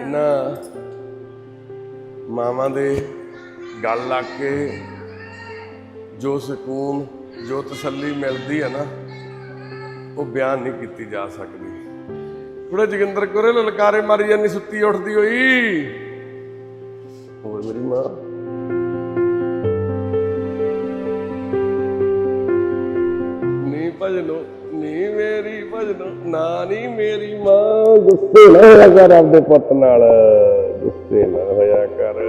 ਇਹਨਾਂ ਮਾਵਾਂ ਦੇ ਗੱਲ ਲਾ ਕੇ ਜੋ ਸਕੂਨ, ਜੋ ਤਸੱਲੀ ਮਿਲਦੀ ਹੈ ਨਾ, ਉਹ ਬਿਆਨ ਨਹੀਂ ਕੀਤੀ ਜਾ ਸਕਦੀ। ਥੋੜਾ ਜੋਗਿੰਦਰ ਕੋਰੇ ਲਲਕਾਰੇ ਮਾਰੀ ਜਾਂਦੀ, ਸੁੱਤੀ ਉੱਠਦੀ ਹੋਈ। ਹੋਰ ਮੇਰੀ ਮਾਂ। ਨੀ ਭਜਨੋ। ਨੀ ਮੇਰੀ ਭਜਨੋ ਨਾ ਨੀ ਮੇਰੀ ਮਾਂ। ਗੁੱਸੇ ਨਾ ਹੋਇਆ ਕਰ ਆਪਦੇ ਪੁੱਤ ਨਾਲ। ਗੁੱਸੇ ਨਾ ਹੋਇਆ ਕਰ।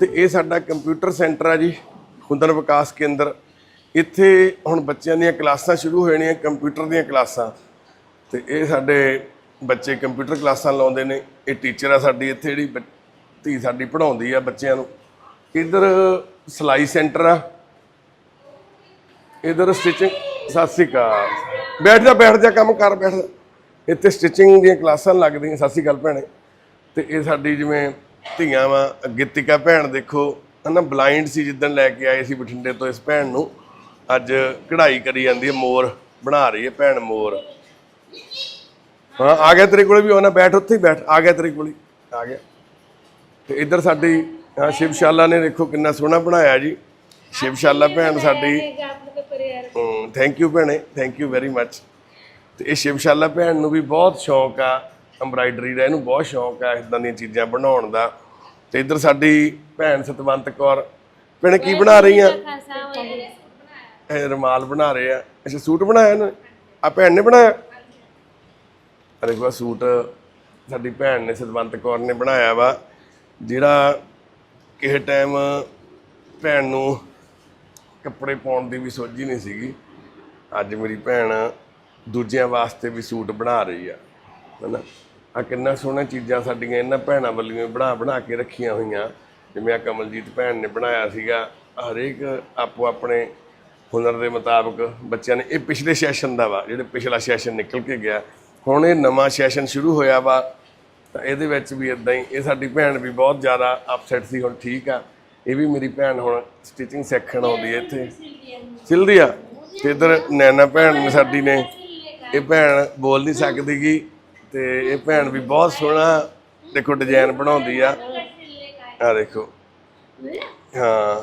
ਤੇ ਇਹ ਸਾਡਾ ਕੰਪਿਊਟਰ ਸੈਂਟਰ ਆ ਜੀ ਹੁਨਰ ਵਿਕਾਸ ਕੇਂਦਰ। ਇੱਥੇ ਹੁਣ ਬੱਚਿਆਂ ਦੀਆਂ ਕਲਾਸਾਂ ਸ਼ੁਰੂ ਹੋ ਜਾਣੀਆਂ ਕੰਪਿਊਟਰ ਦੀਆਂ ਕਲਾਸਾਂ। ਤੇ ਇਹ ਸਾਡੇ ਬੱਚੇ ਕੰਪਿਊਟਰ ਕਲਾਸਾਂ ਲਾਉਂਦੇ ਨੇ। ਇਹ ਟੀਚਰ ਆ ਸਾਡੀ ਇੱਥੇ ਜਿਹੜੀ ਧੀ ਸਾਡੀ ਪੜ੍ਹਾਉਂਦੀ ਆ ਬੱਚਿਆਂ ਨੂੰ। ਇਧਰ ਸਿਲਾਈ ਸੈਂਟਰ ਆ। ਇਧਰ ਸਟਿਚਿੰਗ ਸਤਿ ਸ਼੍ਰੀ ਅਕਾਲ। ਬੈਠ ਜਾ ਬੈਠ ਜਾ, ਕੰਮ ਕਰ, ਬੈਠ ਜਾ। ਇੱਥੇ ਸਟਿਚਿੰਗ ਦੀਆਂ ਕਲਾਸਾਂ ਲੱਗਦੀਆਂ, ਸਤਿ ਸ਼੍ਰੀ ਅਕਾਲ ਭੈਣੇ। ਤੇ ਇਹ ਸਾਡੀ ਜਿਵੇਂ ਧੀਆਂ ਵਾ ਗਿੱਤਿਕਾ ਭੈਣ ਦੇਖੋ, ਹਨਾ ਬਲਾਈਂਡ ਸੀ ਜਿੱਦਣ ਲੈ ਕੇ ਆਏ ਸੀ ਬਠਿੰਡੇ ਤੋਂ ਇਸ ਭੈਣ ਨੂੰ। ਅੱਜ ਕਢਾਈ ਕਰੀ ਜਾਂਦੀ ਹੈ, ਮੋਰ ਬਣਾ ਰਹੀ ਹੈ ਭੈਣ ਮੋਰ। ਹਾਂ, ਆ ਗਿਆ ਤੇਰੇ ਕੋਲੇ ਵੀ ਆਉਣਾ ਬੈਠ, ਉੱਥੇ ਹੀ ਬੈਠ, ਆ ਗਿਆ ਤੇਰੇ ਕੋਲੇ, ਆ ਗਿਆ। ਤੇ ਇੱਧਰ ਸਾਡੀ ਹਾਂ, ਸ਼ਿਵਸ਼ਾਲਾ ਨੇ ਦੇਖੋ ਕਿੰਨਾ ਸੋਹਣਾ ਬਣਾਇਆ ਜੀ। ਸ਼ਿਵਸ਼ਾਲਾ ਭੈਣ ਸਾਡੀ। ਥੈਂਕ ਯੂ ਭੈਣੇ ਥੈਂਕ ਯੂ ਵੈਰੀ ਮੱਚ ਤੇ ਇਹ ਸ਼ਿਵਸ਼ਾਲਾ ਭੈਣ ਨੂੰ ਵੀ ਬਹੁਤ ਸ਼ੌਂਕ ਆ ਐਮਬਰਾਇਡਰੀ ਦਾ ਇਹਨੂੰ ਬਹੁਤ ਸ਼ੌਂਕ ਆ ਇਦਾਂ ਦੀਆਂ ਚੀਜ਼ਾਂ ਬਣਾਉਣ ਦਾ। ਤੇ ਇੱਧਰ ਸਾਡੀ ਭੈਣ ਸਤਵੰਤ ਕੌਰ ਭੈਣੇ ਕੀ ਬਣਾ ਰਹੀ ਆ? ਇਹ ਰੁਮਾਲ ਬਣਾ ਰਹੇ ਆ। ਅੱਛਾ ਸੂਟ ਬਣਾਇਆ ਇਹਨਾਂ? ਨੇ ਆ ਭੈਣ ਨੇ ਬਣਾਇਆ? ਆ ਦੇਖੋ ਸੂਟ ਸਾਡੀ ਭੈਣ ਨੇ ਸਤਵੰਤ ਕੌਰ ਨੇ ਬਣਾਇਆ ਵਾ ਜਿਹੜਾ ਕਿਸੇ ਟਾਈਮ ਭੈਣ ਨੂੰ ਕੱਪੜੇ ਪਾਉਣ ਦੀ ਵੀ ਸੋਝੀ ਨਹੀਂ ਸੀਗੀ। ਅੱਜ ਮੇਰੀ ਭੈਣ ਦੂਜਿਆਂ ਵਾਸਤੇ ਵੀ ਸੂਟ ਬਣਾ ਰਹੀ ਆ, ਹਨਾ? ਆ ਕਿੰਨਾ ਸੋਹਣਾ ਚੀਜ਼ਾਂ ਸਾਡੀਆਂ ਇਹਨਾਂ ਭੈਣਾਂ ਵੱਲੋਂ ਬਣਾ ਬਣਾ ਕੇ ਰੱਖੀਆਂ ਹੋਈਆਂ। ਜਿਵੇਂ ਆ ਕਮਲਜੀਤ ਭੈਣ ਨੇ ਬਣਾਇਆ ਸੀਗਾ ਹਰੇਕ ਆਪੋ ਆਪਣੇ ਹੁਨਰ ਦੇ ਮੁਤਾਬਕ ਬੱਚਿਆਂ ਨੇ, ਇਹ ਪਿਛਲੇ ਸੈਸ਼ਨ ਦਾ ਵਾ, ਜਿਹੜੇ ਪਿਛਲਾ ਸੈਸ਼ਨ ਨਿਕਲ ਕੇ ਗਿਆ। ਹੁਣ ਇਹ ਨਵਾਂ ਸੈਸ਼ਨ ਸ਼ੁਰੂ ਹੋਇਆ ਵਾ ਤਾਂ ਇਹਦੇ ਵਿੱਚ ਵੀ ਇਦਾਂ ਹੀ, ਇਹ ਸਾਡੀ ਭੈਣ ਵੀ ਬਹੁਤ ਜ਼ਿਆਦਾ ਅਪਸੈਟ ਸੀ, ਹੁਣ ਠੀਕ ਆ। ਇਹ ਵੀ ਮੇਰੀ ਭੈਣ ਹੁਣ ਸਟਿਚਿੰਗ ਸਿੱਖਣ ਆਉਂਦੀ ਹੈ ਇੱਥੇ। ਸਿਲਦੀ ਆ? ਤੇ ਇਧਰ ਨੈਣਾ ਭੈਣ ਨੇ ਸਾਡੀ ਨੇ। ਇਹ ਭੈਣ ਬੋਲ ਨਹੀਂ ਸਕਦੀਗੀ ਤੇ ਇਹ ਭੈਣ ਵੀ ਬਹੁਤ ਸੋਹਣਾ ਦੇਖੋ ਡਿਜ਼ਾਈਨ ਬਣਾਉਂਦੀ ਆ। ਆ ਦੇਖੋ। ਹਾਂ।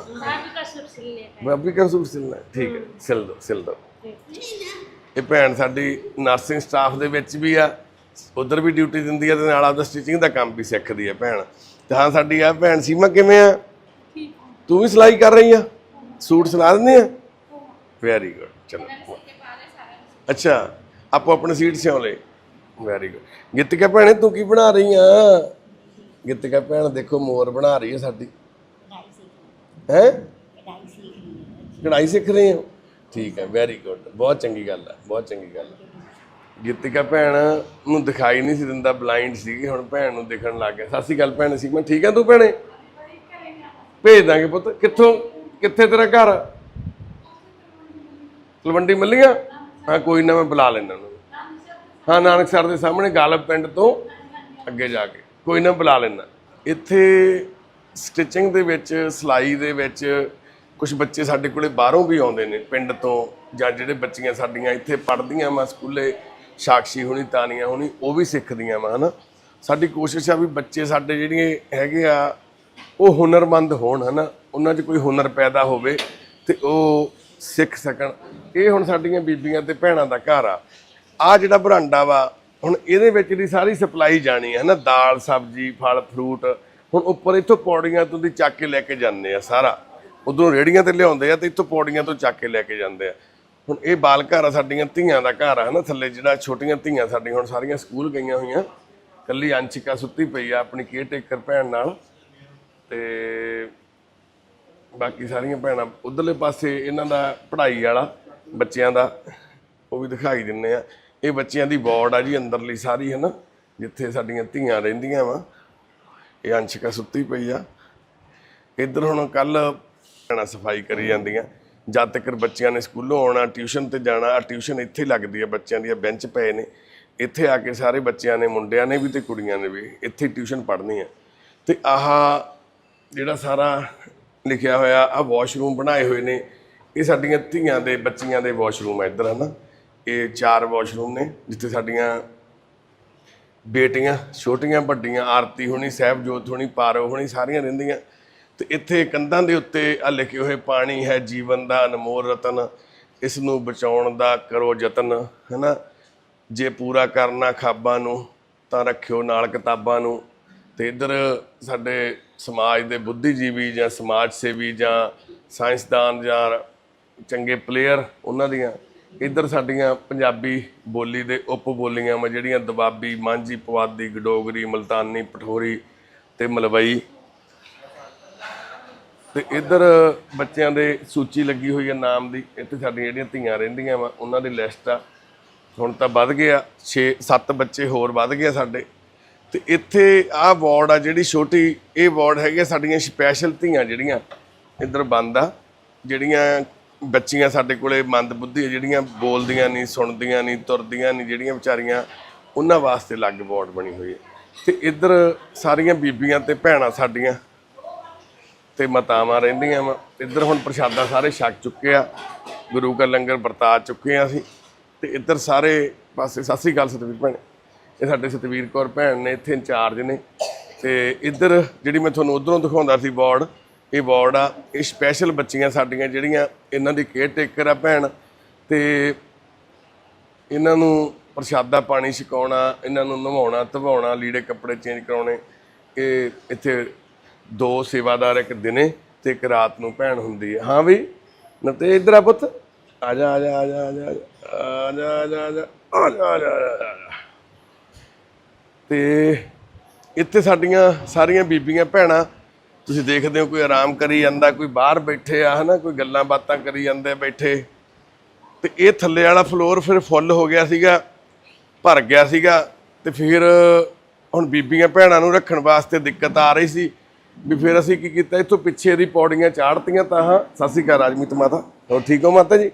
ਬਾਬੀ ਕਾ ਸੂਟ ਸਿਲਣਾ। ਹੈ? ਠੀਕ ਹੈ ਸਿਲ ਦੋ ਸਿਲ ਦੋ। ਇਹ ਭੈਣ ਸਾਡੀ ਨਰਸਿੰਗ ਸਟਾਫ ਦੇ ਵਿੱਚ ਵੀ ਆ। ਉਧਰ ਵੀ ਡਿਊਟੀ ਦਿੰਦੀ ਆ ਤੇ ਨਾਲ ਆਪਦਾ ਸਟਿਚਿੰਗ ਦਾ ਕੰਮ ਵੀ ਸਿੱਖਦੀ ਆ ਭੈਣ। ਤੇ ਹਾਂ ਸਾਡੀ ਆ ਭੈਣ ਸੀਮਾ ਕਿਵੇਂ ਆ? ਤੂੰ ਵੀ ਸਿਲਾਈ ਕਰ ਰਹੀ ਆ? ਸੂਟ ਸਿਲਾ ਦਿੰਦੀ ਆ? ਵੈਰੀ ਗੁੱਡ ਚਲੋ। ਅੱਛਾ ਆਪੋ ਆਪਣੇ ਸੀਟ ਸਿਉਂ ਲੈ ਵੈਰੀ ਗੁੱਡ ਗਿੱਤਕਾ ਭੈਣੇ ਤੂੰ ਕੀ ਬਣਾ ਰਹੀ ਆ? ਗਿੱਤਕਾ ਭੈਣ ਦੇਖੋ ਮੋਰ ਬਣਾ ਰਹੀ ਹੈ ਸਾਡੀ। ਹੈ? ਕਢਾਈ ਸਿੱਖ ਰਹੇ ਹੋ? ਠੀਕ ਹੈ ਵੈਰੀ ਗੁੱਡ ਬਹੁਤ ਚੰਗੀ ਗੱਲ ਹੈ ਬਹੁਤ ਚੰਗੀ ਗੱਲ ਹੈ ਗਿੱਤਿਕਾ ਭੈਣ ਨੂੰ ਦਿਖਾਈ ਨਹੀਂ ਸੀ ਦਿੰਦਾ ਬਲਾਈਂਡ ਸੀਗੀ, ਹੁਣ ਭੈਣ ਨੂੰ ਦਿਖਣ ਲੱਗ ਗਿਆ। ਸਤਿ ਸ਼੍ਰੀ ਅਕਾਲ ਭੈਣ ਸੀ ਮੈਂ ਠੀਕ ਹੈ ਤੂੰ ਭੈਣੇ? ਭੇਜ ਦਾਂਗੇ ਪੁੱਤ। ਕਿੱਥੋਂ? ਕਿੱਥੇ ਤੇਰਾ ਘਰ? ਤਲਵੰਡੀ ਮੱਲੀਆਂ? ਹਾਂ, ਕੋਈ ਨਾ, ਮੈਂ ਬੁਲਾ ਲੈਣਾ ਉਹਨੂੰ ਹਾਂ ਨਾਨਕਸਰ ਦੇ ਸਾਹਮਣੇ, ਗਾਲਬ ਪਿੰਡ ਤੋਂ ਅੱਗੇ ਜਾ ਕੇ। ਕੋਈ ਨਾ, ਬੁਲਾ ਲੈਣਾ ਇੱਥੇ ਸਟਿਚਿੰਗ ਦੇ ਵਿੱਚ, ਸਿਲਾਈ ਦੇ ਵਿੱਚ ਕੁਝ ਬੱਚੇ ਸਾਡੇ ਕੋਲੇ ਬਾਹਰੋਂ ਵੀ ਆਉਂਦੇ ਨੇ, ਪਿੰਡ ਤੋਂ, ਜਾਂ ਜਿਹੜੇ ਬੱਚੀਆਂ ਸਾਡੀਆਂ ਇੱਥੇ ਪੜ੍ਹਦੀਆਂ ਵਾ, ਸਕੂਲੇ। ਸਾਕਸ਼ੀ ਹੋਣੀ, ਤਾਨੀਆਂ ਹੋਣੀ, ਉਹ ਵੀ ਸਿੱਖਦੀਆਂ ਵਾ, ਹਨਾ? ਸਾਡੀ ਕੋਸ਼ਿਸ਼ ਆ ਵੀ ਬੱਚੇ ਸਾਡੇ ਜਿਹੜੇ ਹੈਗੇ ਆ, ਉਹ ਹੁਨਰਮੰਦ ਹੋਣ, ਹਨਾ? ਉਹਨਾਂ 'ਚ ਕੋਈ ਹੁਨਰ ਪੈਦਾ ਹੋਵੇ ਤੇ ਉਹ ਸਿੱਖ ਸਕਣ। ਇਹ ਹੁਣ ਸਾਡੀਆਂ ਬੀਬੀਆਂ ਤੇ ਭੈਣਾਂ ਦਾ ਘਰ ਆ। ਆ ਜਿਹੜਾ ਬਰਾਂਡਾ ਵਾ, ਹੁਣ ਇਹਦੇ ਵਿੱਚ ਦੀ ਸਾਰੀ ਸਪਲਾਈ ਜਾਣੀ ਹੈ ਨਾ ਦਾਲ, ਸਬਜ਼ੀ, ਫਲ, ਫਰੂਟ, ਹੁਣ ਉੱਪਰ ਇੱਥੋਂ ਪੌੜੀਆਂ ਤੋਂ ਦੀ ਚੱਕ ਕੇ ਲੈ ਕੇ ਜਾਂਦੇ ਆ ਸਾਰਾ। ਉਧਰੋਂ ਰੇੜੀਆਂ ਤੇ ਲਿਆਉਂਦੇ ਆ ਤੇ ਇੱਥੋਂ ਪੌੜੀਆਂ ਤੋਂ ਚੱਕ ਕੇ ਲੈ ਕੇ ਜਾਂਦੇ ਆ। ਹੁਣ ਇਹ ਬਾਲ ਘਰ ਆ ਸਾਡੀਆਂ ਧੀਆਂ ਦਾ ਘਰ ਆ, ਹਨਾ? ਥੱਲੇ ਜਿਹੜਾ ਛੋਟੀਆਂ ਧੀਆਂ ਸਾਡੀਆਂ, ਹੁਣ ਸਾਰੀਆਂ ਸਕੂਲ ਗਈਆਂ ਹੋਈਆਂ। ਕੱਲੀ ਅੰਸ਼ਿਕਾ ਸੁੱਤੀ ਪਈ ਆ ਆਪਣੀ ਕੇਅਰ ਟੇਕਰ ਭੈਣ ਨਾਲ ਤੇ ਬਾਕੀ ਸਾਰੀਆਂ ਭੈਣਾਂ ਉਧਰਲੇ ਪਾਸੇ ਇਹਨਾਂ ਦਾ ਪੜ੍ਹਾਈ ਵਾਲਾ, ਬੱਚਿਆਂ ਦਾ, ਉਹ ਵੀ ਦਿਖਾਈ ਦਿੰਨੇ ਆ। ਇਹ ਬੱਚਿਆਂ ਦੀ ਵਾਰਡ ਆ ਜੀ, ਅੰਦਰਲੀ ਸਾਰੀ ਹੈ ਨਾ ਜਿੱਥੇ ਸਾਡੀਆਂ ਧੀਆਂ ਰਹਿੰਦੀਆਂ ਵਾ। ਇਹ ਅੰਸ਼ਿਕਾ ਸੁੱਤੀ ਪਈ ਆ। ਇੱਧਰ ਹੁਣ ਕੱਲ ਭੈਣਾਂ ਸਫ਼ਾਈ ਕਰੀ ਜਾਂਦੀਆਂ। ਜਦ ਤੱਕ ਬੱਚਿਆਂ ਨੇ ਸਕੂਲੋਂ ਆਉਣਾ, ਟਿਊਸ਼ਨ ਤੇ ਜਾਣਾ ਟਿਊਸ਼ਨ ਇੱਥੇ ਲੱਗਦੀ ਹੈ ਬੱਚਿਆਂ ਦੀਆਂ ਬੈਂਚ ਪਏ ਨੇ। ਇੱਥੇ ਆ ਕੇ ਸਾਰੇ ਬੱਚਿਆਂ ਨੇ, ਮੁੰਡਿਆਂ ਨੇ ਵੀ ਤੇ ਕੁੜੀਆਂ ਨੇ ਵੀ ਇੱਥੇ ਟਿਊਸ਼ਨ ਪੜ੍ਹਨੀ ਹੈ ਤੇ ਆਹ ਜਿਹੜਾ ਸਾਰਾ ਲਿਖਿਆ ਹੋਇਆ ਆ ਵਾਸ਼ਰੂਮ ਬਣਾਏ ਹੋਏ ਨੇ। ਇਹ ਸਾਡੀਆਂ ਧੀਆਂ ਦੇ, ਬੱਚੀਆਂ ਦੇ ਵਾਸ਼ਰੂਮ ਹੈ ਇੱਧਰ, ਹਨਾ। ਇਹ ਚਾਰ ਵਾਸ਼ਰੂਮ ਨੇ, ਜਿੱਥੇ ਸਾਡੀਆਂ ਬੇਟੀਆਂ, ਛੋਟੀਆਂ, ਵੱਡੀਆਂ, ਆਰਤੀ ਹੋਣੀ, ਸਾਹਿਬਜੋਤ ਹੋਣੀ, ਪਾਰੋ ਹੋਣੀ, ਸਾਰੀਆਂ ਰਹਿੰਦੀਆਂ। ਤੇ ਇੱਥੇ ਕੰਧਾਂ ਦੇ ਉੱਤੇ ਆ ਲਿਖੇ ਹੋਏ ਪਾਣੀ ਹੈ ਜੀਵਨ ਦਾ ਅਨਮੋਲ ਰਤਨ, ਇਸ ਨੂੰ ਬਚਾਉਣ ਦਾ ਕਰੋ ਯਤਨ, ਹੈਨਾ? ਜੇ ਪੂਰਾ ਕਰਨਾ ਖਾਬਾਂ ਨੂੰ, ਤਾਂ ਰੱਖਿਓ ਨਾਲ ਕਿਤਾਬਾਂ ਨੂੰ। ਤੇ ਇੱਧਰ ਸਾਡੇ ਸਮਾਜ ਦੇ ਬੁੱਧੀਜੀਵੀ ਜਾਂ ਸਮਾਜ ਸੇਵੀ ਜਾਂ ਸਾਇੰਸਦਾਨ ਜਾਂ ਚੰਗੇ ਪਲੇਅਰ ਉਹਨਾਂ ਦੀਆਂ, ਇੱਧਰ ਸਾਡੀਆਂ ਪੰਜਾਬੀ ਬੋਲੀ ਦੇ ਉਪ ਬੋਲੀਆਂ ਵਾ, ਜਿਹੜੀਆਂ ਦਬਾਬੀ ਮਾਂਝੀ ਪਵਾਦੀ ਗਡੋਗਰੀ, ਮਲਤਾਨੀ ਪਠੋਰੀ ਤੇ ਮਲਵਈ ਤੇ ਇੱਧਰ ਬੱਚਿਆਂ ਦੇ ਸੂਚੀ ਲੱਗੀ ਹੋਈ ਹੈ ਨਾਮ ਦੀ। ਇੱਥੇ ਸਾਡੀਆਂ ਜਿਹੜੀਆਂ ਧੀਆਂ ਰਹਿੰਦੀਆਂ ਵਾ, ਉਹਨਾਂ ਦੀ ਲਿਸਟ ਆ। ਹੁਣ ਤਾਂ ਵੱਧ ਗਿਆ 6 7 ਬੱਚੇ ਹੋਰ ਵੱਧ ਗਏ ਸਾਡੇ। ਤੇ ਇੱਥੇ ਆਹ ਵਾਰਡ ਆ ਜਿਹੜੀ ਛੋਟੀ, ਇਹ ਵਾਰਡ ਹੈਗੇ ਸਾਡੀਆਂ ਸਪੈਸ਼ਲ ਧੀਆਂ ਜਿਹੜੀਆਂ, ਇੱਧਰ ਬੰਦ ਆ। ਜਿਹੜੀਆਂ ਬੱਚੀਆਂ ਸਾਡੇ ਕੋਲੇ ਮੰਦ ਬੁੱਧੀ ਜਿਹੜੀਆਂ ਬੋਲਦੀਆਂ ਨਹੀਂ ਸੁਣਦੀਆਂ ਨਹੀਂ ਤੁਰਦੀਆਂ ਨਹੀਂ ਜਿਹੜੀਆਂ ਵਿਚਾਰੀਆਂ, ਉਹਨਾਂ ਵਾਸਤੇ ਅਲੱਗ ਵਾਰਡ ਬਣੀ ਹੋਈ ਹੈ। ਤੇ ਇੱਧਰ ਸਾਰੀਆਂ ਬੀਬੀਆਂ ਤੇ ਭੈਣਾਂ ਸਾਡੀਆਂ ਤੇ ਮਾਤਾਵਾਂ ਰਹਿੰਦੀਆਂ ਵਾ। ਇੱਧਰ ਹੁਣ ਪ੍ਰਸ਼ਾਦਾ ਸਾਰੇ ਛਕ ਚੁੱਕੇ ਆ। ਗੁਰੂ ਕਾ ਲੰਗਰ ਵਰਤਾ ਚੁੱਕੇ ਆ ਅਸੀਂ। ਤੇ ਇੱਧਰ ਸਾਰੇ ਪਾਸੇ, ਸਤਿ ਸ੍ਰੀ ਅਕਾਲ ਸਤਵੀਰ ਭੈਣ। ਇਹ ਸਾਡੇ ਸਤਵੀਰ ਕੌਰ ਭੈਣ ਨੇ ਇੱਥੇ ਇੰਚਾਰਜ ਨੇ। ਤੇ ਇੱਧਰ ਜਿਹੜੀ ਮੈਂ ਤੁਹਾਨੂੰ ਉਧਰੋਂ ਦਿਖਾਉਂਦਾ ਸੀ ਵਾਰਡ ਇਹ ਵਾਰਡ ਆ। ਇਹ ਸਪੈਸ਼ਲ ਬੱਚੀਆਂ ਸਾਡੀਆਂ ਜਿਹੜੀਆਂ, ਇਹਨਾਂ ਦੀ ਕੇਅਰ ਟੇਕਰ ਆ ਭੈਣ। ਤੇ ਇਹਨਾਂ ਨੂੰ ਪ੍ਰਸ਼ਾਦਾ ਪਾਣੀ ਛਕਾਉਣਾ, ਇਹਨਾਂ ਨੂੰ ਨਵਾਉਣਾ, ਧਵਾਉਣਾ, ਲੀੜੇ ਕੱਪੜੇ ਚੇਂਜ ਕਰਾਉਣੇ। ਇਹ ਇੱਥੇ ਦੋ ਸੇਵਾਦਾਰ ਇੱਕ ਦਿਨੇ ਤੇ ਇੱਕ ਰਾਤ ਨੂੰ ਭੈਣ ਹੁੰਦੀ ਹੈ ਹਾਂ ਵੀ ਨਾ ਤੇ ਇਧਰ ਆ ਪੁੱਤ ਆ ਜਾ ਆ ਜਾ ਆ ਜਾ ਆ ਜਾ ਆ ਜਾ ਆ ਜਾ ਆ ਜਾ ਆ ਜਾ ਆ ਜਾ ਤੇ ਇੱਥੇ ਸਾਡੀਆਂ ਸਾਰੀਆਂ ਬੀਬੀਆਂ ਭੈਣਾਂ ਤੁਸੀਂ ਦੇਖਦੇ ਹੋ ਕੋਈ ਆਰਾਮ ਕਰੀ ਜਾਂਦਾ ਕੋਈ ਬਾਹਰ ਬੈਠੇ ਆ ਹਨਾ ਕੋਈ ਗੱਲਾਂ ਬਾਤਾਂ ਕਰੀ ਜਾਂਦੇ ਬੈਠੇ ਤੇ ਇਹ ਥੱਲੇ ਵਾਲਾ ਫਲੋਰ ਫਿਰ ਫੁੱਲ ਹੋ ਗਿਆ ਸੀਗਾ ਭਰ ਗਿਆ ਸੀਗਾ ਤੇ ਫਿਰ ਹੁਣ ਬੀਬੀਆਂ ਭੈਣਾਂ ਨੂੰ ਰੱਖਣ ਵਾਸਤੇ ਦਿੱਕਤ ਆ ਰਹੀ ਸੀ ਵੀ ਫਿਰ ਅਸੀਂ ਕੀ ਕੀਤਾ? ਇੱਥੋਂ ਪਿੱਛੇ ਦੀ ਪੌੜੀਆਂ ਚਾੜਤੀਆਂ ਤਾਂ ਹਾਂ। ਸ਼੍ਰੀ ਅਕਾਲ ਰਾਜਮੀਤ ਮਾਤਾ। ਹੋਰ ਠੀਕ ਹੋ ਮਾਤਾ ਜੀ?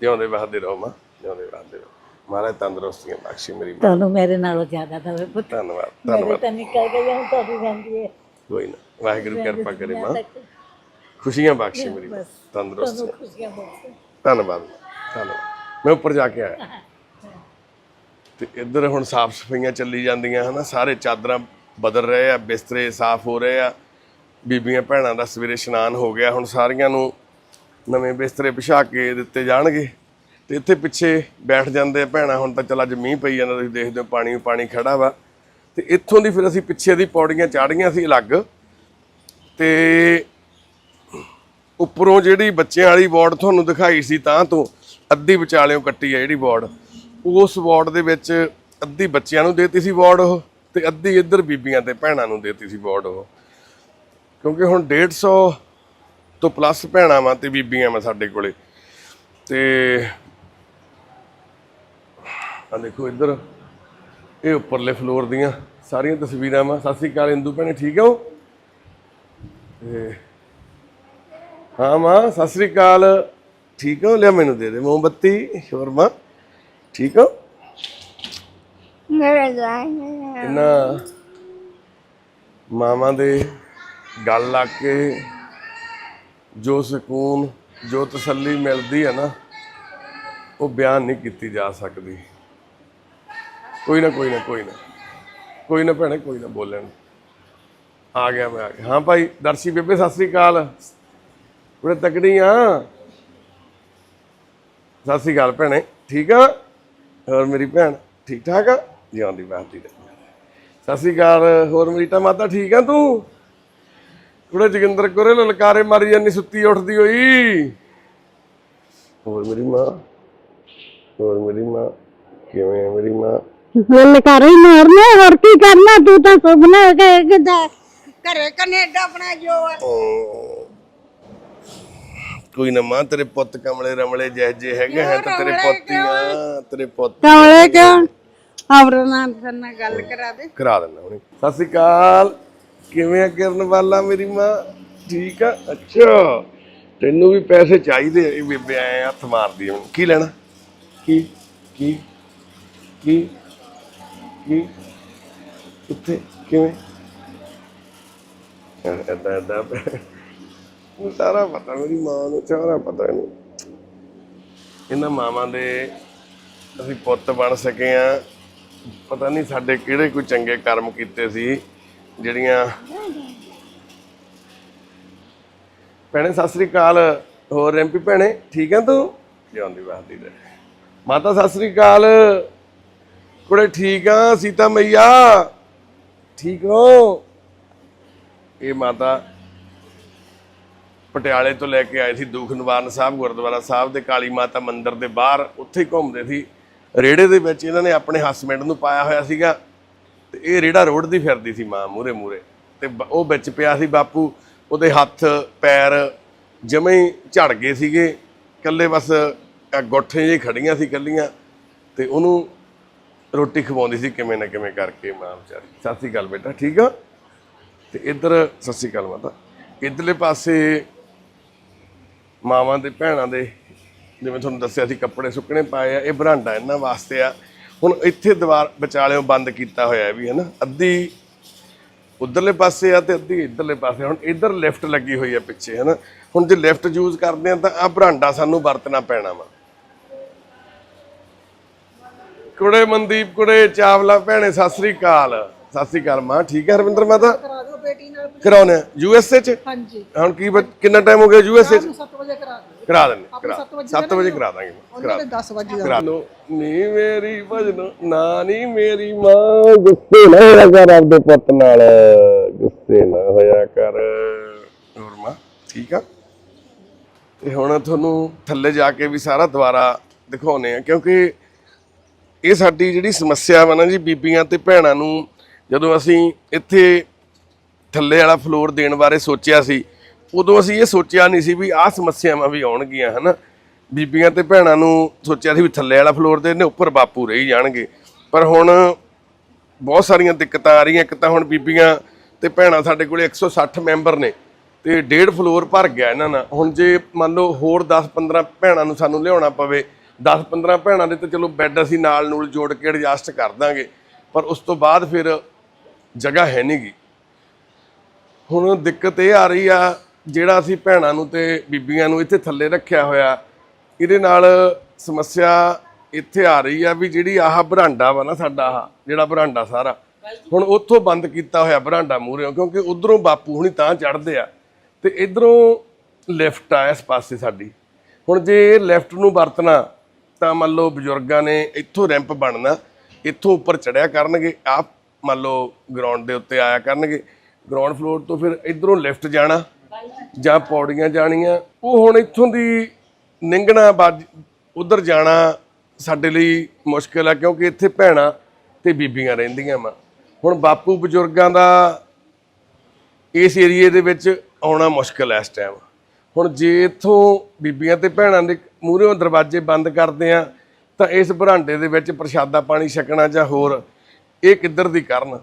ਜਿਉਂਦੇ ਵਸਦੇ ਰਹੋ ਮਾਂ ਜਿਉਂਦੇ ਵਸਦੇ ਰਹੋ। ਮਹਾਰਾਜ ਤੰਦਰੁਸਤੀਆਂ ਬਖਸ਼ੀ ਮੇਰੀ ਮਾਂ। ਤੁਹਾਨੂੰ ਮੇਰੇ ਨਾਲੋਂ ਜ਼ਿਆਦਾ ਦਵੇ ਪੁੱਤ। ਧੰਨਵਾਦ ਧੰਨਵਾਦ ਤਾਂ ਨਿਕਲ ਗਈ ਹੁਣ ਤੁਹਾਡੀ ਰਹਿੰਦੀ ਹੈ। ਕੋਈ ਨਾ ਵਾਹਿਗੁਰੂ ਕਿਰਪਾ ਕਰੇ ਮਾਂ। ਖੁਸ਼ੀਆਂ ਬਖਸ਼ੀ ਮੇਰੀ ਮਾਂ। ਤੰਦਰੁਸਤ ਤੁਹਾਨੂੰ ਖੁਸ਼ੀਆਂ ਬਖਸ਼ੇ। ਧੰਨਵਾਦ ਧੰਨਵਾਦ। ਮੈਂ ਉੱਪਰ ਜਾ ਕੇ ਆਇਆ। ਤੇ ਇੱਧਰ ਹੁਣ ਸਾਫ਼ ਸਫਾਈਆਂ ਚੱਲੀ ਜਾਂਦੀਆਂ ਹਨਾ ਸਾਰੇ ਚਾਦਰਾਂ ਬਦਲ ਰਹੇ ਆ ਬਿਸਤਰੇ ਸਾਫ਼ ਹੋ ਰਹੇ ਆ। ਬੀਬੀਆਂ ਭੈਣਾਂ ਦਾ ਸਵੇਰੇ ਇਸ਼ਨਾਨ ਹੋ ਗਿਆ, ਹੁਣ ਸਾਰੀਆਂ ਨੂੰ ਨਵੇਂ ਬਿਸਤਰੇ ਵਿਛਾ ਕੇ ਦਿੱਤੇ ਜਾਣਗੇ। ਤੇ ਇੱਥੇ ਪਿੱਛੇ ਬੈਠ ਜਾਂਦੇ ਆ ਭੈਣਾਂ, ਹੁਣ ਤਾਂ ਚੱਲ ਅੱਜ ਮੀਂਹ ਪਈ ਜਾਂਦਾ, ਤੁਸੀਂ ਦੇਖਦੇ ਹੋ ਪਾਣੀ ਪਾਣੀ ਖੜਾ ਵਾ। ਤੇ ਇੱਥੋਂ ਦੀ ਫਿਰ ਅਸੀਂ ਪਿੱਛੇ ਦੀ ਪੌੜੀਆਂ ਚਾੜੀਆਂ ਸੀ ਅਲੱਗ। ਤੇ ਉੱਪਰੋਂ ਜਿਹੜੀ ਬੱਚਿਆਂ ਵਾਲੀ ਵਾਰਡ ਤੁਹਾਨੂੰ ਦਿਖਾਈ ਸੀ ਤਾਂ ਤੋਂ ਅੱਧੀ ਵਿਚਾਲਿਓਂ ਕੱਟੀ ਹੈ ਜਿਹੜੀ ਵਾਰਡ। ਉਸ ਵਾਰਡ ਦੇ ਵਿੱਚ ਅੱਧੀ ਬੱਚਿਆਂ ਨੂੰ ਦੇਤੀ ਸੀ ਵਾਰਡ ਉਹ, ਤੇ ਅੱਧੀ ਇੱਧਰ ਬੀਬੀਆਂ ਤੇ ਭੈਣਾਂ ਨੂੰ ਦੇਤੀ ਸੀ ਵਾਰਡ ਉਹ। ਕਿਉਂਕਿ ਹੁਣ 150 ਤੋਂ ਪਲੱਸ ਭੈਣਾਂ ਵਾਂ ਤੇ ਬੀਬੀਆਂ ਵਾਂ ਸਾਡੇ ਕੋਲੇ। ਤੇ ਆ ਦੇਖੋ ਇੱਧਰ ਇਹ ਉੱਪਰਲੇ ਫਲੋਰ ਦੀਆਂ ਸਾਰੀਆਂ ਤਸਵੀਰਾਂ ਵਾਂ। ਸਤਿ ਸ੍ਰੀ ਅਕਾਲ ਇੰਦੂ ਭੈਣੇ ਠੀਕ ਹੋ? ਤੇ ਹਾਂ ਮਾਂ ਸਤਿ ਸ੍ਰੀ ਅਕਾਲ। ਠੀਕ ਹੋ? ਲਿਆ ਮੈਨੂੰ ਦੇ ਦੇ ਮੋਮਬੱਤੀ ਸ਼ੋਰਮਾ। ਠੀਕ ਹੋ? ਮੇਰੇ ਜਾਨ ਇਹਨਾਂ ਮਾਵਾਂ ਦੇ ਗੱਲ ਲਾ ਕੇ ਜੋ ਸਕੂਨ, ਜੋ ਤਸੱਲੀ ਮਿਲਦੀ ਹੈ ਨਾ, ਉਹ ਬਿਆਨ ਨਹੀਂ ਕੀਤੀ ਜਾ ਸਕਦੀ। ਕੋਈ ਨਾ ਕੋਈ ਨਾ ਕੋਈ ਨਾ। ਕੋਈ ਨਾ ਭੈਣੇ, ਕੋਈ ਨਾ ਬੋਲਣ। ਆ ਗਿਆ ਮੈਂ, ਆ ਗਿਆ। ਹਾਂ ਭਾਈ, ਦਰਸ਼ੀ ਬੇਬੇ, ਸਤਿ ਸ੍ਰੀ ਅਕਾਲ। ਬੜੇ ਤਕੜੀ ਆ। ਸਤਿ ਸ੍ਰੀ ਅਕਾਲ ਭੈਣੇ, ਠੀਕ ਆ? ਹੋਰ ਮੇਰੀ ਭੈਣ, ਠੀਕ ਠਾਕ ਆ? ਜੀ ਆਉਂਦੀ ਬਾਤੀ ਰਹੇ ਸਤਿ ਸ੍ਰੀ ਅਕਾਲ, ਹੋਰ ਮੇਰੀ ਤਾਂ ਮਾਤਾ, ਠੀਕ ਆ ਤੂੰ? ਕੁੜੇ ਜੋਗਿੰਦਰ ਕੋਰੇ ਲਲਕਾਰੇ ਮਾਰੀ ਜਾਂਦੀ ਸੁੱਤੀ ਉੱਠਦੀ ਹੋਈ। ਹੋਰ ਮੇਰੀ ਮਾਂ ਹੋਰ ਮੇਰੀ ਮਾਂ ਕਿਵੇਂ ਆ ਮੇਰੀ ਮਾਂ? ਗੱਲ ਕਰ ਹੀ ਮਾਰਨੇ ਹੋਰ ਕੀ ਕਰਨਾ ਤੂੰ ਤਾਂ ਸੁਪਨੇ ਕੇ ਕਿਦਾ ਘਰੇ ਕੈਨੇਡਾ ਆਪਣਾ ਜੋ ਹੈ ਕੋਈ ਨਾ ਮਾਂ ਤੇਰੇ ਪੁੱਤ ਕਮਲੇ ਰਮਲੇ ਜਿਹੇ ਜੇ ਹੈਗੇ ਹੈ ਤਾਂ ਤੇਰੇ ਪੁੱਤ ਹੀ ਆ ਤੇਰੇ ਪੁੱਤ ਕਮਲੇ ਕਿਉਂ? ਫਿਰ ਨਾਲ ਗੱਲ ਕਰਾ ਦੇ। ਕਰਾ ਦਿੰਦਾ ਹੁਣੇ। ਸਤਿ ਸ੍ਰੀ ਅਕਾਲ। ਕਿਵੇਂ ਆ ਕਿਰਨ ਵਾਲਾ ਮੇਰੀ ਮਾਂ? ਠੀਕ ਆ? ਅੱਛਾ। ਤੈਨੂੰ ਵੀ ਪੈਸੇ ਚਾਹੀਦੇ ਆ। ਇਹ ਬੇਬੇ ਐ ਹੱਥ ਮਾਰਦੀ ਆ। ਮੈਨੂੰ। ਕੀ ਲੈਣਾ? ਕੀ? ਕੀ? ਕੀ? ਕੀ? ਕਿੱਥੇ ਕਿਵੇਂ? ਐਦਾਂ ਐਦਾਂ ਉਹ ਸਾਰਾ ਪਤਾ ਮੇਰੀ ਮਾਂ ਨੂੰ ਸਾਰਾ ਪਤਾ ਇਹਨੂੰ। ਇਹਨਾਂ ਮਾਵਾਂ ਦੇ ਅਸੀਂ ਪੁੱਤ ਬਣ ਸਕੇ ਆ। ਪਤਾ ਨਹੀਂ ਸਾਡੇ ਕਿਹੜੇ ਕੋਈ ਚੰਗੇ ਕਰਮ ਕੀਤੇ ਸੀ। ਜਿਹੜੀਆਂ ਭੈਣੇ ਸਤਿ ਸ੍ਰੀ ਅਕਾਲ। ਹੋਰ ਰੈਂਪੀ ਭੈਣੇ ਠੀਕ ਆ ਤੂੰ? ਜਿਉਂਦੀ ਵਾਦੀ ਦੇ ਮਾਤਾ ਸਤਿ ਸ੍ਰੀ ਅਕਾਲ। ਕੁੜੇ ਠੀਕ ਆ ਸੀਤਾ ਮਈਆ? ਠੀਕ ਹੋ? ਇਹ ਮਾਤਾ ਪਟਿਆਲੇ ਤੋਂ ਲੈ ਕੇ ਆਏ ਸੀ ਦੁਖ ਨਿਵਾਰਨ ਸਾਹਿਬ ਗੁਰਦੁਆਰਾ ਸਾਹਿਬ ਦੇ ਕਾਲੀ ਮਾਤਾ ਮੰਦਿਰ ਦੇ ਬਾਹਰ। ਉੱਥੇ ਹੀ ਘੁੰਮਦੇ ਸੀ। ਰੇੜੇ ਦੇ ਵਿੱਚ ਇਹਨਾਂ ਨੇ ਆਪਣੇ ਹਸਬੈਂਡ ਨੂੰ ਪਾਇਆ ਹੋਇਆ ਸੀਗਾ। ਤੇ ਇਹ ਰੇੜਾ ਰੋਡ ਦੀ ਫਿਰਦੀ ਸੀ ਮਾਂ ਮੂਰੇ ਮੂਰੇ ਤੇ ਬ- ਉਹ ਵਿੱਚ ਪਿਆ ਸੀ ਬਾਪੂ, ਉਹਦੇ ਹੱਥ, ਪੈਰ ਜਮੇ ਹੀ ਝੜ ਗਏ ਸੀਗੇ। ਕੱਲੇ ਬਸ ਆਹ ਗੁੱਠੇ ਜਿਹੀ ਖੜੀਆਂ ਸੀ ਕੱਲੀਆਂ ਤੇ ਉਹਨੂੰ ਰੋਟੀ ਖਵਾਉਂਦੀ ਸੀ ਕਿਵੇਂ ਨਾ ਕਿਵੇਂ ਕਰਕੇ ਮਾਂ ਵਿਚਾਰੀ। ਸਤਿ ਸ੍ਰੀ ਅਕਾਲ ਬੇਟਾ, ਠੀਕ ਆ? ਤੇ ਇੱਧਰ, ਸਤਿ ਸ੍ਰੀ ਅਕਾਲ ਮਾਤਾ। ਇੱਧਰਲੇ ਪਾਸੇ ਮਾਵਾਂ ਦੇ, ਭੈਣਾਂ ਦੇ, ਜਿਵੇਂ ਤੁਹਾਨੂੰ ਦੱਸਿਆ ਸੀ ਕੱਪੜੇ ਸੁੱਕਣੇ ਪਾਏ ਆ, ਇਹ ਬਰਾਂਡਾ ਇਹਨਾਂ ਵਾਸਤੇ ਆ। ਹੁਣ ਇੱਥੇ ਦੀਵਾਰ ਵਿਚਾਲਿਓਂ ਬੰਦ ਕੀਤਾ ਹੋਇਆ ਵੀ ਹੈ ਨਾ ਅੱਧੀ ਉਧਰਲੇ ਪਾਸੇ ਆ ਤੇ ਅੱਧੀ ਇੱਧਰਲੇ ਪਾਸੇ ਹੁਣ ਇੱਧਰ ਲਿਫਟ ਲੱਗੀ ਹੋਈ ਆ ਪਿੱਛੇ ਹੈ ਨਾ ਹੁਣ ਜੇ ਲਿਫਟ ਯੂਜ਼ ਕਰਦੇ ਆ ਤਾਂ ਆ ਬਰਾਂਡਾ ਸਾਨੂੰ ਵਰਤਣਾ ਪੈਣਾ ਵਾ। ਕੁੜੇ ਮਨਦੀਪ ਕੁੜੇ ਚਾਵਲਾ ਭੈਣੇ ਸਤਿ ਸ੍ਰੀ ਅਕਾਲ। ਸਤਿ ਸ੍ਰੀ ਅਕਾਲ ਮਾਂ ਠੀਕ ਹੈ ਹਰਵਿੰਦਰ ਮਾਤਾ? ਕਰਾ ਦਿਓ ਬੇਟੀ ਨਾਲ। ਕਰਾਉਣੇ ਆ। ਯੂਐਸਏ ਚ? ਹਾਂਜੀ। ਹੁਣ ਕੀ ਕਿੰਨਾ ਟਾਈਮ ਹੋ ਗਿਆ ਯੂਐਸਏ ਚ? 7 ਵਜੇ ਕਰਾ ਦਿਓ। ਕਰਾ ਦਿੰਦੇ ਵਜੇ 7 ਵਜੇ ਕਰਾ ਦਾਂਗੇ। ਉਹਨਾਂ ਦੇ 10 ਵਜੇ ਕਰਾ ਲੋ ਨੀ ਮੇਰੀ ਭਜਨ ਨਾ ਨੀ ਮੇਰੀ ਮਾਂ ਗੁੱਸੇ ਨਾ ਹੋਇਆ ਕਰ ਆਪਦੇ ਪੁੱਤ ਨਾਲ। ਗੁੱਸੇ ਨਾ ਹੋਇਆ ਕਰ। ਹੋਰ ਮਾਂ ਠੀਕ ਆ? ਤੇ ਹੁਣ ਤੁਹਾਨੂੰ ਥੱਲੇ ਜਾ ਕੇ ਵੀ ਸਾਰਾ ਦੁਬਾਰਾ ਦਿਖਾਉਨੇ ਆ ਕਿਉਂਕਿ ਇਹ ਸਾਡੀ ਜਿਹੜੀ ਸਮੱਸਿਆ ਵਾ ਨਾ ਜੀ ਬੀਬੀਆਂ ਤੇ ਭੈਣਾਂ ਨੂੰ ਜਦੋਂ ਅਸੀਂ ਇੱਥੇ ਥੱਲੇ ਵਾਲਾ ਫਲੋਰ ਦੇਣ ਬਾਰੇ ਸੋਚਿਆ ਸੀ ਉਦੋਂ ਅਸੀਂ ਇਹ ਸੋਚਿਆ ਨਹੀਂ ਸੀ ਵੀ ਆਹ ਸਮੱਸਿਆਵਾਂ ਵੀ ਆਉਣਗੀਆਂ, ਹਨਾ? ਬੀਬੀਆਂ ਤੇ ਭੈਣਾਂ ਨੂੰ ਸੋਚਿਆ ਸੀ ਵੀ ਥੱਲੇ ਵਾਲਾ ਫਲੋਰ ਦੇ ਨੇ, ਉੱਪਰ ਬਾਪੂ ਰਹੀ ਜਾਣਗੇ। ਪਰ ਹੁਣ ਬਹੁਤ ਸਾਰੀਆਂ ਦਿੱਕਤਾਂ ਆ ਰਹੀਆਂ। ਇੱਕ ਤਾਂ ਹੁਣ ਬੀਬੀਆਂ ਤੇ ਭੈਣਾਂ ਸਾਡੇ ਕੋਲੇ 160 ਮੈਂਬਰ ਨੇ ਤੇ ਡੇਢ ਫਲੋਰ ਭਰ ਗਿਆ ਇਹਨਾਂ ਨਾਲ। ਹੁਣ ਜੇ ਮੰਨ ਲਓ ਹੋਰ 10-15 ਭੈਣਾਂ ਨੂੰ ਸਾਨੂੰ ਲਿਆਉਣਾ ਪਵੇ 10-15 ਭੈਣਾਂ ਦੇ ਤਾਂ ਚਲੋ ਬੈੱਡ ਅਸੀਂ ਨਾਲ ਨੂਲ ਜੋੜ ਕੇ ਐਡਜਸਟ ਕਰ ਦਾਂਗੇ। ਪਰ ਉਸ ਤੋਂ ਬਾਅਦ ਫਿਰ ਜਗ੍ਹਾ ਹੈ ਨਹੀਂਗੀ ਹੁਣ ਦਿੱਕਤ ਇਹ ਆ ਰਹੀ ਆ ਜਿਹੜਾ ਅਸੀਂ ਭੈਣਾਂ ਨੂੰ ਤੇ ਬੀਬੀਆਂ ਨੂੰ ਇੱਥੇ ਥੱਲੇ ਰੱਖਿਆ ਹੋਇਆ, ਇਹਦੇ ਨਾਲ ਸਮੱਸਿਆ ਇੱਥੇ ਆ ਰਹੀ ਆ ਵੀ ਜਿਹੜੀ ਆਹ ਬਰਾਂਡਾ ਵਾ ਨਾ ਸਾਡਾ ਆਹ, ਜਿਹੜਾ ਬਰਾਂਡਾ ਸਾਰਾ, ਹੁਣ ਉੱਥੋਂ ਬੰਦ ਕੀਤਾ ਹੋਇਆ ਬਰਾਂਡਾ ਮੂਹਰੇ, ਕਿਉਂਕਿ ਉਧਰੋਂ ਬਾਪੂ ਹੁਣੀ ਤਾਂ ਚੜਦੇ ਆ, ਤੇ ਇਧਰੋਂ ਲਿਫਟ ਆ ਇਸ ਪਾਸੇ ਸਾਡੀ। ਹੁਣ ਜੇ ਲੈਫਟ ਨੂੰ ਵਰਤਣਾ, ਤਾਂ ਮੰਨ ਲਓ ਬਜ਼ੁਰਗਾਂ ਨੇ ਇੱਥੋਂ ਰੈਂਪ ਬਣਨਾ, ਇੱਥੋਂ ਉੱਪਰ ਚੜਿਆ ਕਰਨਗੇ, ਆਪ ਮੰਨ ਲਓ ਗਰਾਊਂਡ ਦੇ ਉੱਤੇ ਆਇਆ ਕਰਨਗੇ ਗਰਾਊਂਡ ਫਲੋਰ ਤੋਂ ਫਿਰ ਇਧਰੋਂ ਲਿਫਟ ਜਾਣਾ ਜਾਂ ਪੌੜੀਆਂ ਜਾਣੀਆਂ, ਉਹ ਹੁਣ ਇੱਥੋਂ ਦੀ ਨਿੰਗਣਾ ਬਾਜ, ਉਧਰ ਜਾਣਾ ਸਾਡੇ ਲਈ ਮੁਸ਼ਕਿਲ ਆ, ਕਿਉਂਕਿ ਇੱਥੇ ਭੈਣਾਂ ਤੇ ਬੀਬੀਆਂ ਰਹਿੰਦੀਆਂ ਵਾ। ਹੁਣ ਬਾਪੂ ਬਜ਼ੁਰਗਾਂ ਦਾ ਇਸ ਏਰੀਏ ਦੇ ਵਿੱਚ ਆਉਣਾ ਮੁਸ਼ਕਲ ਹੈ ਇਸ ਟਾਈਮ ਹੁਣ ਜੇ ਇੱਥੋਂ ਬੀਬੀਆਂ ਤੇ ਭੈਣਾਂ ਦੇ ਮੂਹਰੇੋਂ ਦਰਵਾਜ਼ੇ ਬੰਦ ਕਰਦੇ ਆ, ਤਾਂ ਇਸ ਬਰਾਂਡੇ ਦੇ ਵਿੱਚ ਪ੍ਰਸ਼ਾਦਾ ਪਾਣੀ ਛਕਣਾ ਜਾਂ ਹੋਰ, ਇਹ ਕਿੱਧਰ ਦੀ ਕਰਨ?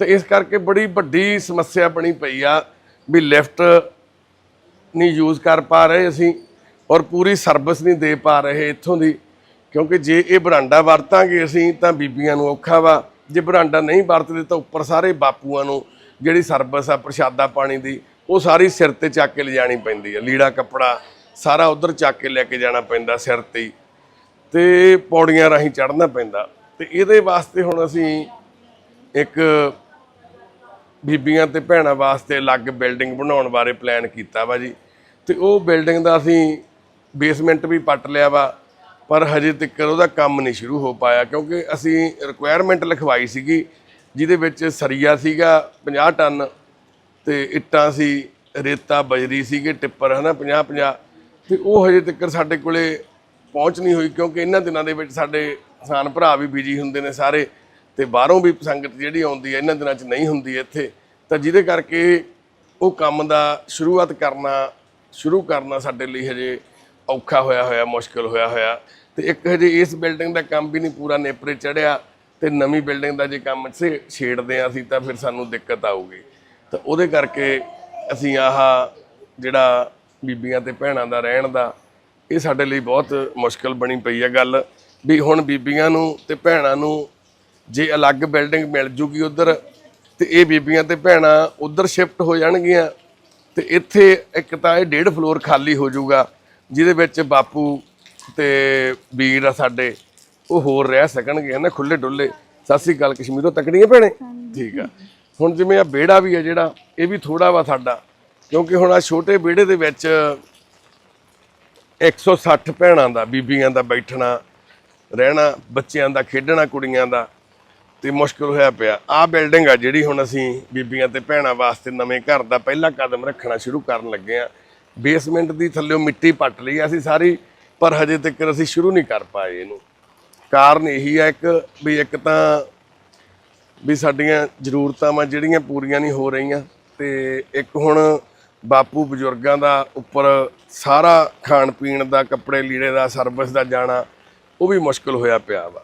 ਤੇ ਇਸ ਕਰਕੇ ਬੜੀ ਵੱਡੀ ਸਮੱਸਿਆ ਬਣੀ ਪਈ ਆ ਵੀ ਲਿਫਟ ਨਹੀਂ ਯੂਜ਼ ਕਰ ਪਾ ਰਹੇ ਅਸੀਂ ਔਰ ਪੂਰੀ ਸਰਵਿਸ ਨਹੀਂ ਦੇ ਪਾ ਰਹੇ ਇੱਥੋਂ ਦੀ, ਕਿਉਂਕਿ ਜੇ ਇਹ ਬਰਾਂਡਾ ਵਰਤਾਂਗੇ ਅਸੀਂ ਤਾਂ ਬੀਬੀਆਂ ਨੂੰ ਔਖਾ ਵਾ। ਜੇ ਬਰਾਂਡਾ ਨਹੀਂ ਵਰਤਦੇ ਤਾਂ ਉੱਪਰ ਸਾਰੇ ਬਾਪੂਆਂ ਨੂੰ ਜਿਹੜੀ ਸਰਵਿਸ ਆ, ਪ੍ਰਸ਼ਾਦਾ ਪਾਣੀ ਦੀ, ਉਹ ਸਾਰੀ ਸਿਰ ਤੇ ਚੱਕ ਕੇ ਲਿਜਾਣੀ ਪੈਂਦੀ ਆ। ਲੀੜਾ ਕੱਪੜਾ ਸਾਰਾ ਉਧਰ ਚੱਕ ਕੇ ਲੈ ਕੇ ਜਾਣਾ ਪੈਂਦਾ ਸਿਰ ਤੇ ਹੀ। ਤੇ ਪੌੜੀਆਂ ਰਾਹੀਂ ਚੜ੍ਹਨਾ ਪੈਂਦਾ। ਤੇ ਇਹਦੇ ਵਾਸਤੇ ਹੁਣ ਅਸੀਂ ਇੱਕ ਬੀਬੀਆਂ ਤੇ ਭੈਣਾਂ ਵਾਸਤੇ ਅਲੱਗ ਬਿਲਡਿੰਗ ਬਣਾਉਣ ਬਾਰੇ ਪਲਾਨ ਕੀਤਾ ਵਾ ਜੀ। ਤੇ ਉਹ ਬਿਲਡਿੰਗ ਦਾ ਅਸੀਂ ਬੇਸਮੈਂਟ ਵੀ ਪੱਟ ਲਿਆ ਵਾ, ਪਰ ਹਜੇ ਤੱਕ ਉਹਦਾ ਕੰਮ ਨਹੀਂ ਸ਼ੁਰੂ ਹੋ ਪਾਇਆ, ਕਿਉਂਕਿ ਅਸੀਂ ਰਿਕੁਆਇਰਮੈਂਟ ਲਿਖਵਾਈ ਸੀਗੀ, ਜਿਹਦੇ ਵਿੱਚ ਸਰੀਆ ਸੀਗਾ 50 ਟਨ ਤੇ ਇੱਟਾਂ ਸੀ, ਰੇਤਾ ਬਜਰੀ ਸੀਗੇ, ਟਿੱਪਰ ਹਨਾ 50 50 ਤੇ ਉਹ ਹਜੇ ਤੱਕ ਸਾਡੇ ਕੋਲੇ ਪਹੁੰਚ ਨਹੀਂ ਹੋਈ, ਕਿਉਂਕਿ ਇਹਨਾਂ ਦਿਨਾਂ ਦੇ ਵਿੱਚ ਸਾਡੇ ਕਿਸਾਨ ਭਰਾ ਵੀ ਬਿਜ਼ੀ ਹੁੰਦੇ ਨੇ ਸਾਰੇ। ਤੇ ਬਾਹਰੋਂ ਵੀ ਸੰਗਤ ਜਿਹੜੀ ਆਉਂਦੀ ਹੈ, ਇਹਨਾਂ ਦਿਨਾਂ 'ਚ ਨਹੀਂ ਹੁੰਦੀ ਇੱਥੇ, ਤਾਂ ਜਿਹਦੇ ਕਰਕੇ ਉਹ ਕੰਮ ਦਾ ਸ਼ੁਰੂਆਤ ਕਰਨਾ, ਸ਼ੁਰੂ ਕਰਨਾ ਸਾਡੇ ਲਈ ਹਜੇ ਔਖਾ ਹੋਇਆ ਹੋਇਆ, ਮੁਸ਼ਕਲ ਹੋਇਆ ਹੋਇਆ। ਤੇ ਇੱਕ ਹਜੇ ਇਸ ਬਿਲਡਿੰਗ ਦਾ ਕੰਮ ਵੀ ਨਹੀਂ ਪੂਰਾ ਨੇਪਰੇ ਚੜਿਆ, ਤੇ ਨਵੀਂ ਬਿਲਡਿੰਗ ਦਾ ਜੇ ਕੰਮ ਸੇ ਛੇੜਦੇ ਆ ਅਸੀਂ, ਤਾਂ ਫਿਰ ਸਾਨੂੰ ਦਿੱਕਤ ਆਊਗੀ। ਤਾਂ ਉਹਦੇ ਕਰਕੇ ਅਸੀਂ ਆਹ ਜਿਹੜਾ ਬੀਬੀਆਂ ਤੇ ਭੈਣਾਂ ਦਾ ਰਹਿਣ ਦਾ, ਇਹ ਸਾਡੇ ਲਈ ਬਹੁਤ ਮੁਸ਼ਕਲ ਬਣੀ ਪਈ ਹੈ ਗੱਲ। ਵੀ ਹੁਣ ਬੀਬੀਆਂ ਨੂੰ ਤੇ ਭੈਣਾਂ ਨੂੰ ਜੇ ਅਲੱਗ ਬਿਲਡਿੰਗ ਮਿਲ ਜੂਗੀ ਉਧਰ ਤੇ ਇਹ ਬੀਬੀਆਂ ਤੇ ਭੈਣਾਂ ਉਧਰ ਸ਼ਿਫਟ ਹੋ ਜਾਣਗੀਆਂ ਤੇ ਇੱਥੇ ਇੱਕ ਤਾਂ ਇਹ ਡੇਢ ਫਲੋਰ ਖਾਲੀ ਹੋ ਜਾਊਗਾ ਜਿਹਦੇ ਵਿੱਚ ਬਾਪੂ ਤੇ ਵੀਰ ਆ ਸਾਡੇ ਉਹ ਹੋਰ ਰਹਿ ਸਕਣਗੇ ਹਨਾ ਖੁੱਲੇ ਡੁੱਲੇ ਸਤਿ ਸ੍ਰੀ ਅਕਾਲ ਕਸ਼ਮੀਰੋਂ ਤਕੜੀਆਂ ਭੈਣੇ? ਠੀਕ ਆ। ਹੁਣ ਜਿਵੇਂ ਆ ਵਿਹੜਾ ਵੀ ਆ ਜਿਹੜਾ ਇਹ ਵੀ ਥੋੜਾ ਵਾ ਸਾਡਾ ਕਿਉਂਕਿ ਹੁਣ ਆ ਛੋਟੇ ਵਿਹੜੇ ਦੇ ਵਿੱਚ 160 ਭੈਣਾਂ ਦਾ ਬੀਬੀਆਂ ਦਾ ਬੈਠਣਾ ਰਹਿਣਾ ਬੱਚਿਆਂ ਦਾ ਖੇਡਣਾ ਕੁੜੀਆਂ ਦਾ ਤੇ ਮੁਸ਼ਕਲ ਹੋਇਆ ਪਿਆ। ਆਹ ਬਿਲਡਿੰਗ ਆ ਜਿਹੜੀ ਹੁਣ ਅਸੀਂ ਬੀਬੀਆਂ ਤੇ ਭੈਣਾਂ ਵਾਸਤੇ ਨਵੇਂ ਘਰ ਦਾ ਪਹਿਲਾ ਕਦਮ ਰੱਖਣਾ ਸ਼ੁਰੂ ਕਰਨ ਲੱਗੇ ਆ। ਬੇਸਮੈਂਟ ਦੀ ਥੱਲੇੋਂ ਮਿੱਟੀ ਪੱਟ ਲਈ ਆ ਅਸੀਂ ਸਾਰੀ, ਪਰ ਹਜੇ ਤੱਕ ਅਸੀਂ ਸ਼ੁਰੂ ਨਹੀਂ ਕਰ ਪਾਏ ਇਹਨੂੰ। ਕਾਰਨ ਇਹੀ ਆ ਇੱਕ, ਵੀ ਇੱਕ ਤਾਂ ਵੀ ਸਾਡੀਆਂ ਜ਼ਰੂਰਤਾਂ ਵਾ ਜਿਹੜੀਆਂ ਪੂਰੀਆਂ ਨਹੀਂ ਹੋ ਰਹੀਆਂ ਤੇ ਇੱਕ ਹੁਣ ਬਾਪੂ ਬਜ਼ੁਰਗਾਂ ਦਾ ਉੱਪਰ ਸਾਰਾ ਖਾਣ ਪੀਣ ਦਾ, ਕੱਪੜੇ ਲੀੜੇ ਦਾ ਸਰਵਿਸ ਦਾ ਜਾਣਾ, ਉਹ ਵੀ ਮੁਸ਼ਕਲ ਹੋਇਆ ਪਿਆ ਵਾ।